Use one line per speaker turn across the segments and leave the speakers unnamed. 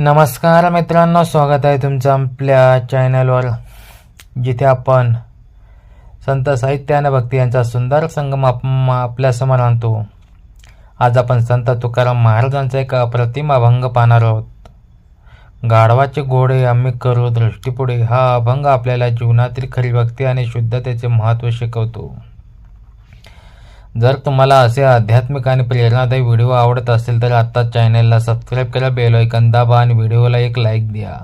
नमस्कार मित्रांनो स्वागत आहे तुमचं आपल्या चॅनलवर जिथे आपण संत साहित्य आणि भक्ती यांचा सुंदर संगम आप आपल्यासमोर आणतो. आज आपण संत तुकाराम महाराजांचा एक अप्रतिम अभंग पाहणार आहोत. गाढवाचे घोडे आम्ही करू दृष्टीपुढे हा अभंग आपल्याला जीवनातील खरी भक्ती आणि शुद्धतेचे महत्त्व शिकवतो. जर तुम्हाला असे आध्यात्मिक आणि प्रेरणादायी व्हिडिओ आवडत असेल तर आत्ता चॅनलला सबस्क्राईब करा बेल ऐकन दाबा आणि व्हिडिओला एक लाईक द्या.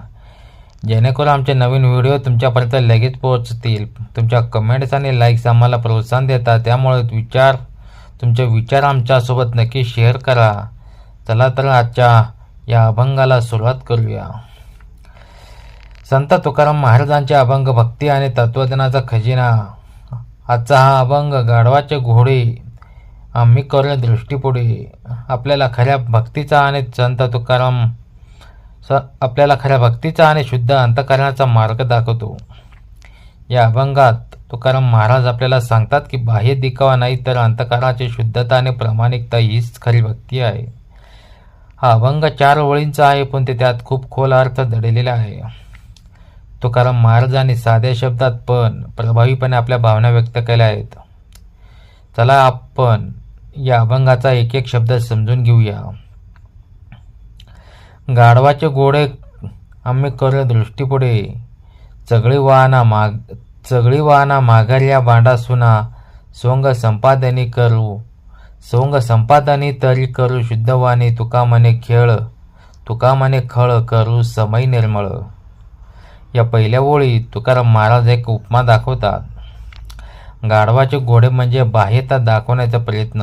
जेणेकरून आमचे नवीन व्हिडिओ तुमच्यापर्यंत लगेच पोहोचतील. तुमच्या कमेंट्स आणि लाईक्स आम्हाला प्रोत्साहन देतात. त्यामुळे विचार तुमचे विचार आमच्यासोबत नक्की शेअर करा. चला तर आजच्या या अभंगाला सुरुवात करूया. संत तुकाराम महाराजांचे अभंग भक्ती आणि तत्त्वज्ञानाचा खजिना. आजचा हा अभंग गाढवाचे घोडे आम्ही करूया दृष्टीपुढे. आपल्याला खऱ्या भक्तीचा आणि संत तुकाराम स आपल्याला खऱ्या भक्तीचा आणि शुद्ध अंतकरणाचा मार्ग दाखवतो. या अभंगात तुकाराम महाराज आपल्याला सांगतात की बाह्य दिखावा नाही तर अंतकरणाची शुद्धता आणि प्रामाणिकता हीच खरी भक्ती आहे. हा अभंग चार ओळींचा आहे पण ते त्यात खूप खोल अर्थ दडलेला आहे. तुकाराम महाराजांनी साध्या शब्दात पण प्रभावीपणे आपल्या भावना व्यक्त केल्या आहेत. चला आपण या अभंगाचा एक एक शब्द समजून घेऊया. गाढवाचे गोडे आम्ही कर दृष्टीपुढे. चगळी वाहना माग चगळी वाहना माघार्या बांडा सुना. सोंग संपादनी करू सोंग संपादनी तरी करू शुद्धवाणी. तुका मने खेळ तुका मने खळ करू समय निर्मळ. या पहिल्या ओळीत तुकाराम महाराज एक उपमा दाखवतात. गाढवाचे घोडे म्हणजे बाह्यता दाखवण्याचा प्रयत्न.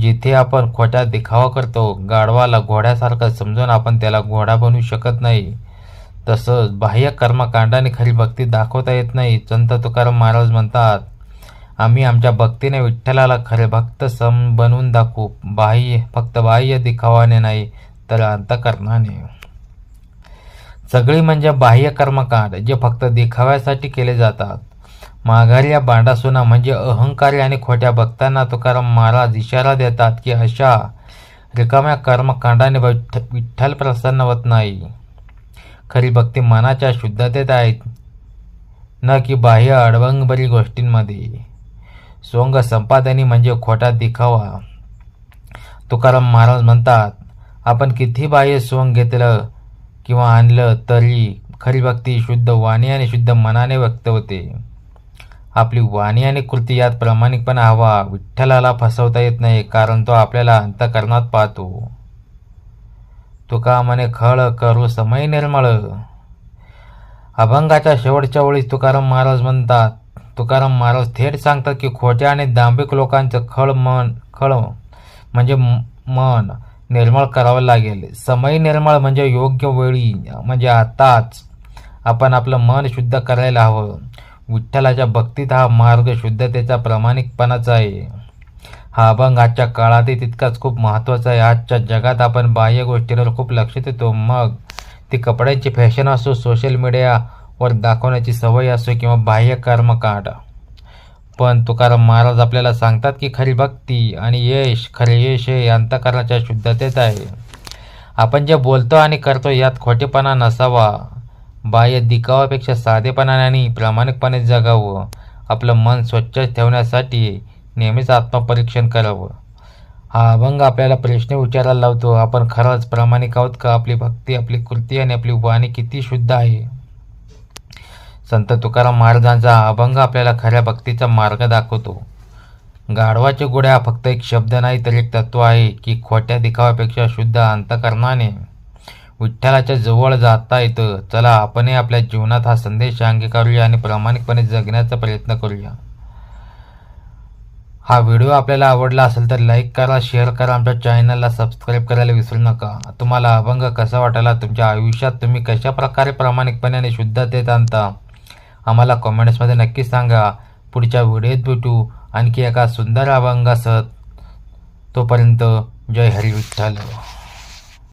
जिथे आपण खोट्या दिखावा करतो गाढवाला घोड्यासारखं समजून आपण त्याला घोडा बनवू शकत नाही. तसंच बाह्य कर्मकांडाने खरी भक्ती दाखवता येत नाही संत तुकाराम महाराज म्हणतात आम्ही आमच्या भक्तीने विठ्ठलाला खरे भक्त सम बनवून दाखवू. बाह्य फक्त बाह्य दिखावाने नाही तर अंतकरणाने. सगळी म्हणजे बाह्य कर्मकांड जे फक्त दिखाव्यासाठी केले जातात. माघारिया बांडासुना म्हणजे अहंकारी आणि खोट्या भक्तांना तुकाराम महाराज इशारा देतात की अशा रिकाम्या कर्मकांडाने विठ्ठ विठ्ठल प्रसन्न होत नाही. खरी भक्ती मनाच्या शुद्धतेत आहेत न की बाह्य अडवंगबरी गोष्टींमध्ये. सोंग संपादनी म्हणजे खोटा दिखावा. तुकाराम महाराज म्हणतात आपण किती बाह्य सोंग घेतलं किंवा आणलं तरी खरी भक्ती शुद्ध वाणी आणि शुद्ध मनाने व्यक्त होते. आपली वाणी आणि कृती यात प्रामाणिकपणा हवा. विठ्ठलाला फसवता येत नाही कारण तो आपल्याला अंतकरणात पाहतो. तुकारामाने खळ करू समय निर्मळ. अभंगाच्या शेवटच्या ओळीत तुकाराम महाराज म्हणतात तुकाराम महाराज थेट सांगतात की खोट्या आणि दांभिक लोकांचं खळ मन खळ म्हणजे मन निर्मळ करावं लागेल. समय निर्मळ म्हणजे योग्य वेळी म्हणजे आताच आपण आपलं मन शुद्ध करायला हवं. विठ्ठलाच्या भक्तीत हा मार्ग शुद्धतेचा प्रामाणिकपणाचा आहे. हा अभंग आजच्या काळातही तितकाच खूप महत्त्वाचा आहे. आजच्या जगात आपण बाह्य गोष्टींवर खूप लक्ष देतो मग ती कपड्यांची फॅशन असो सोशल मीडियावर दाखवण्याची सवय असो किंवा बाह्य कर्मकांड. पण तुकाराम महाराज आपल्याला सांगतात की खरी भक्ती आणि यश खरे यश हे अंतकरणाच्या शुद्धतेत आहे. आपण जे बोलतो आणि करतो यात खोटेपणा नसावा. बाह्य दिखावापेक्षा साधेपणाने आणि प्रामाणिकपणे जगावं. आपलं मन स्वच्छ ठेवण्यासाठी नेहमीच आत्मपरीक्षण करावं. हा अभंग आपल्याला प्रश्न विचारायला लावतो. आपण खरंच प्रामाणिक आहोत का? आपली भक्ती आपली कृती आणि आपली वाणी किती शुद्ध आहे? संत तुकाराम महाराजांचा अभंग आपल्याला खऱ्या भक्तीचा मार्ग दाखवतो. गाढवाचे गोड्या हा फक्त एक शब्द नाही तर एक तत्व आहे की खोट्या दिखावापेक्षा शुद्ध अंतकरणाने विठ्ठलाच्या जवळ जाता येतं. चला आपणही आपल्या जीवनात हा संदेश अंगीकारूया आणि प्रामाणिकपणे जगण्याचा प्रयत्न करूया. हा व्हिडिओ आपल्याला आवडला असेल तर लाईक करा शेअर करा आमच्या चॅनलला सबस्क्राईब करायला विसरू नका. तुम्हाला अभंग कसा वाटला तुमच्या आयुष्यात तुम्ही कशा प्रकारे प्रामाणिकपणे आणि शुद्धतेत आणता आम्हाला कॉमेंट्समध्ये नक्की सांगा. पुढच्या व्हिडिओत भेटू. आणखी एका सुंदर अभंगासह तोपर्यंत जय हरी विठ्ठल.